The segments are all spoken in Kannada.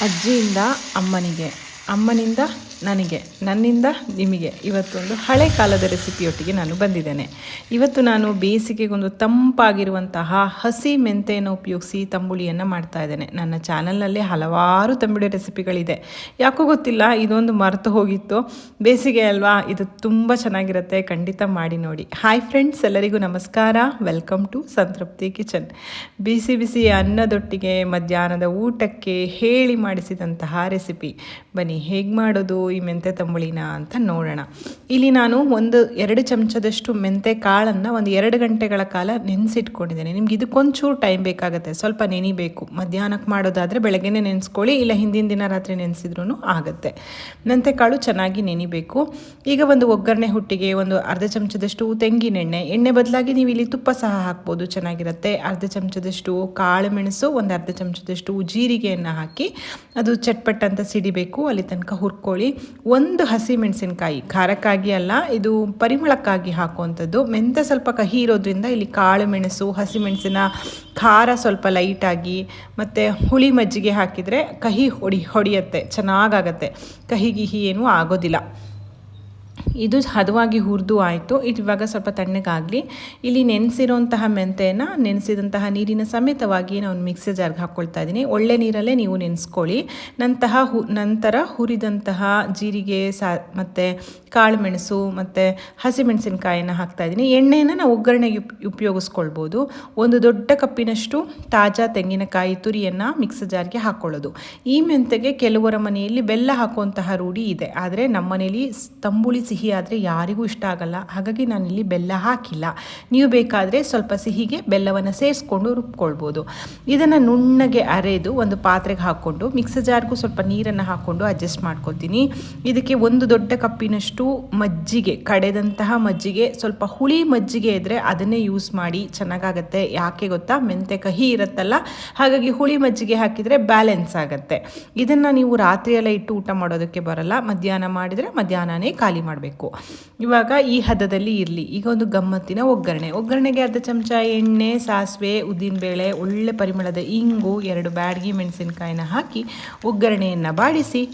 ಅಜ್ಜಿಯಿಂದ ಅಮ್ಮನಿಗೆ. ಅಮ್ಮನಿಂದ ನನಗೆ, ನನ್ನಿಂದ ನಿಮಗೆ ಇವತ್ತೊಂದು ಹಳೆ ಕಾಲದ ರೆಸಿಪಿಯೊಟ್ಟಿಗೆ ನಾನು ಬಂದಿದ್ದೇನೆ. ಇವತ್ತು ನಾನು ಬೇಸಿಗೆಗೊಂದು ತಂಪಾಗಿರುವಂತಹ ಹಸಿ ಮೆಂತೆಯನ್ನು ಉಪಯೋಗಿಸಿ ತಂಬುಳಿಯನ್ನು ಮಾಡ್ತಾ ಇದ್ದೇನೆ. ನನ್ನ ಚಾನಲ್ನಲ್ಲಿ ಹಲವಾರು ತಂಬುಳಿ ರೆಸಿಪಿಗಳಿದೆ. ಯಾಕೋ ಗೊತ್ತಿಲ್ಲ, ಇದೊಂದು ಮರೆತು ಹೋಗಿತ್ತು. ಬೇಸಿಗೆ ಅಲ್ವಾ? ಇದು ತುಂಬ ಚೆನ್ನಾಗಿರುತ್ತೆ. ಖಂಡಿತ ಮಾಡಿ ನೋಡಿ. ಹಾಯ್ ಫ್ರೆಂಡ್ಸ್ ಎಲ್ಲರಿಗೂ ನಮಸ್ಕಾರ. Welcome to Santrupti kitchen. ಬಿಸಿ ಬಿಸಿ ಅನ್ನದೊಟ್ಟಿಗೆ ಮಧ್ಯಾಹ್ನದ ಊಟಕ್ಕೆ ಹೇಳಿ ಮಾಡಿಸಿದಂತಹ ರೆಸಿಪಿ. ಬನ್ನಿ, ಹೇಗೆ ಮಾಡೋದು? ಈ ಮೆಂತೆ ತಂಬುಳಿನ ಅಂತ ನೋಡೋಣ. ಇಲ್ಲಿ ನಾನು ಒಂದು ಎರಡು ಚಮಚದಷ್ಟು ಮೆಂತೆ ಕಾಳನ್ನು ಒಂದು ಎರಡು ಗಂಟೆಗಳ ಕಾಲ ನೆನೆಸಿಟ್ಕೊಂಡಿದ್ದೇನೆ. ನಿಮ್ಗೆ ಇದಕ್ಕೊಂಚೂರು ಟೈಮ್ ಬೇಕಾಗುತ್ತೆ. ಸ್ವಲ್ಪ ನೆನಿಬೇಕು. ಮಧ್ಯಾಹ್ನಕ್ಕೆ ಮಾಡೋದಾದರೆ ಬೆಳಗ್ಗೆನೇ ನೆನೆಸ್ಕೊಳ್ಳಿ, ಇಲ್ಲ ಹಿಂದಿನ ದಿನ ರಾತ್ರಿ ನೆನೆಸಿದ್ರೂ ಆಗುತ್ತೆ. ಮೆಂತೆ ಕಾಳು ಚೆನ್ನಾಗಿ ನೆನಿಬೇಕು. ಈಗ ಒಂದು ಒಗ್ಗರಣೆ ಹುಟ್ಟಿಗೆ ಒಂದು ಅರ್ಧ ಚಮಚದಷ್ಟು ತೆಂಗಿನೆಣ್ಣೆ ಎಣ್ಣೆ. ಬದಲಾಗಿ ನೀವು ಇಲ್ಲಿ ತುಪ್ಪ ಸಹ ಹಾಕ್ಬೋದು. ಚೆನ್ನಾಗಿರುತ್ತೆ. ಅರ್ಧ ಚಮಚದಷ್ಟು ಕಾಳು ಮೆಣಸು, ಒಂದು ಅರ್ಧ ಚಮಚದಷ್ಟು ಜೀರಿಗೆಯನ್ನು ಹಾಕಿ ಅದು ಚಟ್ಪಟ್ಟಂತ ಸಿಡಿಬೇಕು. ಅಲ್ಲಿ ತನಕ ಹುರ್ಕೊಳ್ಳಿ. ಒಂದು ಹಸಿ ಮೆಣಸಿನಕಾಯಿ, ಖಾರಕ್ಕಾಗಿ ಅಲ್ಲ, ಇದು ಪರಿಮಳಕ್ಕಾಗಿ ಹಾಕುವಂಥದ್ದು. ಮೆಂತೆ ಸ್ವಲ್ಪ ಕಹಿ ಇರೋದ್ರಿಂದ ಇಲ್ಲಿ ಕಾಳು ಮೆಣಸು ಹಸಿಮೆಣಸಿನ ಖಾರ ಸ್ವಲ್ಪ ಲೈಟಾಗಿ ಮತ್ತು ಹುಳಿ ಮಜ್ಜಿಗೆ ಹಾಕಿದರೆ ಕಹಿ ಹೊಡಿ, ಹೊಡೆಯುತ್ತೆ, ಚೆನ್ನಾಗಾಗತ್ತೆ. ಕಹಿ, ಗಿಹಿ ಏನೂ ಆಗೋದಿಲ್ಲ. ಇದು ಹದವಾಗಿ ಹುರಿದು ಆಯಿತು. ಇದು ಇವಾಗ ಸ್ವಲ್ಪ ತಣ್ಣಗಾಗಲಿ. ಇಲ್ಲಿ ನೆನೆಸಿರೋಂತಹ ಮೆಂತೆಯನ್ನು, ನೆನೆಸಿದಂತಹ ನೀರಿನ ಸಮೇತವಾಗಿ ನಾನು ಮಿಕ್ಸಿ ಜಾರ್ಗೆ ಹಾಕ್ಕೊಳ್ತಾ ಇದ್ದೀನಿ. ಒಳ್ಳೆ ನೀರಲ್ಲೇ ನೀವು ನೆನೆಸ್ಕೊಳ್ಳಿ. ನಂತಹ ಹು, ನಂತರ ಹುರಿದಂತಹ ಜೀರಿಗೆ, ಸಾ, ಮತ್ತು ಕಾಳುಮೆಣಸು, ಮತ್ತು ಹಸಿಮೆಣಸಿನ್ಕಾಯಿನ ಹಾಕ್ತಾ ಇದ್ದೀನಿ. ಎಣ್ಣೆಯನ್ನು ನಾವು ಒಗ್ಗರಣೆಗೆ ಉಪ್, ಉಪಯೋಗಿಸ್ಕೊಳ್ಬೋದು. ಒಂದು ದೊಡ್ಡ ಕಪ್ಪಿನಷ್ಟು ತಾಜಾ ತೆಂಗಿನಕಾಯಿ ತುರಿಯನ್ನು ಮಿಕ್ಸಿ ಜಾರ್ಗೆ ಹಾಕ್ಕೊಳ್ಳೋದು. ಈ ಮೆಂತೆಗೆ ಕೆಲವರ ಮನೆಯಲ್ಲಿ ಬೆಲ್ಲ ಹಾಕುವಂತಹ ರೂಢಿ ಇದೆ. ಆದರೆ ನಮ್ಮ ಮನೆಯಲ್ಲಿ ತಂಬುಳಿ ಸಿಹಿ ಆದರೆ ಯಾರಿಗೂ ಇಷ್ಟ ಆಗಲ್ಲ. ಹಾಗಾಗಿ ನಾನಿಲ್ಲಿ ಬೆಲ್ಲ ಹಾಕಿಲ್ಲ. ನೀವು ಬೇಕಾದರೆ ಸ್ವಲ್ಪ ಸಿಹಿಗೆ ಬೆಲ್ಲವನ್ನು ಸೇರಿಸ್ಕೊಂಡು ರುಬ್ಕೊಳ್ಬೋದು. ಇದನ್ನು ನುಣ್ಣಗೆ ಅರೆದು ಒಂದು ಪಾತ್ರೆಗೆ ಹಾಕ್ಕೊಂಡು ಮಿಕ್ಸರ್ ಜಾರ್ಗೂ ಸ್ವಲ್ಪ ನೀರನ್ನು ಹಾಕ್ಕೊಂಡು ಅಡ್ಜಸ್ಟ್ ಮಾಡ್ಕೊತೀನಿ ಇದಕ್ಕೆ ಒಂದು ದೊಡ್ಡ ಕಪ್ಪಿನಷ್ಟು ಮಜ್ಜಿಗೆ, ಕಡೆದಂತಹ ಮಜ್ಜಿಗೆ, ಸ್ವಲ್ಪ ಹುಳಿ ಮಜ್ಜಿಗೆ ಇದ್ದರೆ ಅದನ್ನೇ ಯೂಸ್ ಮಾಡಿ ಚೆನ್ನಾಗಾಗತ್ತೆ. ಯಾಕೆ ಗೊತ್ತಾ? ಮೆಂತೆ ಕಹಿ ಇರುತ್ತಲ್ಲ? ಹಾಗಾಗಿ ಹುಳಿ ಮಜ್ಜಿಗೆ ಹಾಕಿದರೆ ಬ್ಯಾಲೆನ್ಸ್ ಆಗುತ್ತೆ. ಇದನ್ನು ನೀವು ರಾತ್ರಿಯೆಲ್ಲ ಇಟ್ಟು ಊಟ ಮಾಡೋದಕ್ಕೆ ಬರಲ್ಲ. ಮಧ್ಯಾಹ್ನ ಮಾಡಿದರೆ ಮಧ್ಯಾಹ್ನನೇ ಖಾಲಿ ಮಾಡಬೇಕು. ಇವಾಗ ಈ ಹದದಲ್ಲಿ ಇರಲಿ. ಈಗ ಒಂದು ಗಮ್ಮತ್ತಿನ ಒಗ್ಗರಣೆ. ಒಗ್ಗರಣೆಗೆ ಅರ್ಧ ಚಮಚ ಎಣ್ಣೆ, ಸಾಸಿವೆ ಉದ್ದಿನಬೇಳೆ ಒಳ್ಳೆ ಪರಿಮಳದ ಇಂಗು, ಎರಡು ಬ್ಯಾಡಗಿ ಮೆಣಸಿನಕಾಯಿನ ಹಾಕಿ ಒಗ್ಗರಣೆಯನ್ನು ಬಾಡಿಸಿ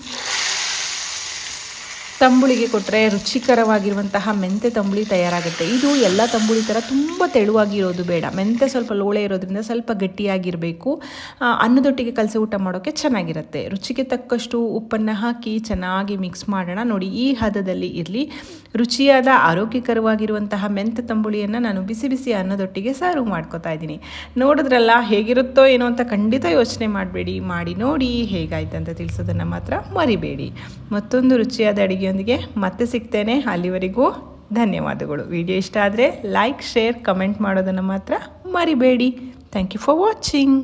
ತಂಬುಳಿಗೆ ಕೊಟ್ಟರೆ ರುಚಿಕರವಾಗಿರುವಂತಹ ಮೆಂತೆ ತಂಬುಳಿ ತಯಾರಾಗುತ್ತೆ. ಇದು ಎಲ್ಲ ತಂಬುಳಿ ಥರ ತುಂಬ ತೆಳುವಾಗಿರೋದು ಬೇಡ. ಮೆಂತೆ ಸ್ವಲ್ಪ ಲೋಳೆ ಇರೋದ್ರಿಂದ ಸ್ವಲ್ಪ ಗಟ್ಟಿಯಾಗಿರಬೇಕು. ಅನ್ನದೊಟ್ಟಿಗೆ ಕಲಸಿ ಊಟ ಮಾಡೋಕ್ಕೆ ಚೆನ್ನಾಗಿರುತ್ತೆ. ರುಚಿಗೆ ತಕ್ಕಷ್ಟು ಉಪ್ಪನ್ನು ಹಾಕಿ ಚೆನ್ನಾಗಿ ಮಿಕ್ಸ್ ಮಾಡೋಣ. ನೋಡಿ, ಈ ಹದದಲ್ಲಿ ಇರಲಿ. ರುಚಿಯಾದ ಆರೋಗ್ಯಕರವಾಗಿರುವಂತಹ ಮೆಂತೆ ತಂಬುಳಿಯನ್ನು ನಾನು ಬಿಸಿ ಬಿಸಿ ಅನ್ನದೊಟ್ಟಿಗೆ ಸರ್ವ್ ಮಾಡ್ಕೋತಾ ಇದ್ದೀನಿ. ನೋಡಿದ್ರಲ್ಲ, ಹೇಗಿರುತ್ತೋ ಏನೋ ಅಂತ ಖಂಡಿತ ಯೋಚನೆ ಮಾಡಬೇಡಿ. ಮಾಡಿ ನೋಡಿ ಹೇಗಾಯ್ತು ಅಂತ ತಿಳಿಸೋದನ್ನು ಮಾತ್ರ ಮರಿಬೇಡಿ. ಮತ್ತೊಂದು ರುಚಿಯಾದ ಅಡುಗೆಯೊಂದಿಗೆ ಮತ್ತೆ ಸಿಗ್ತೇನೆ. ಅಲ್ಲಿವರೆಗೂ ಧನ್ಯವಾದಗಳು. ವಿಡಿಯೋ ಇಷ್ಟ ಆದರೆ ಲೈಕ್ ಶೇರ್ ಕಮೆಂಟ್ ಮಾಡೋದನ್ನು ಮಾತ್ರ ಮರಿಬೇಡಿ. Thank you for watching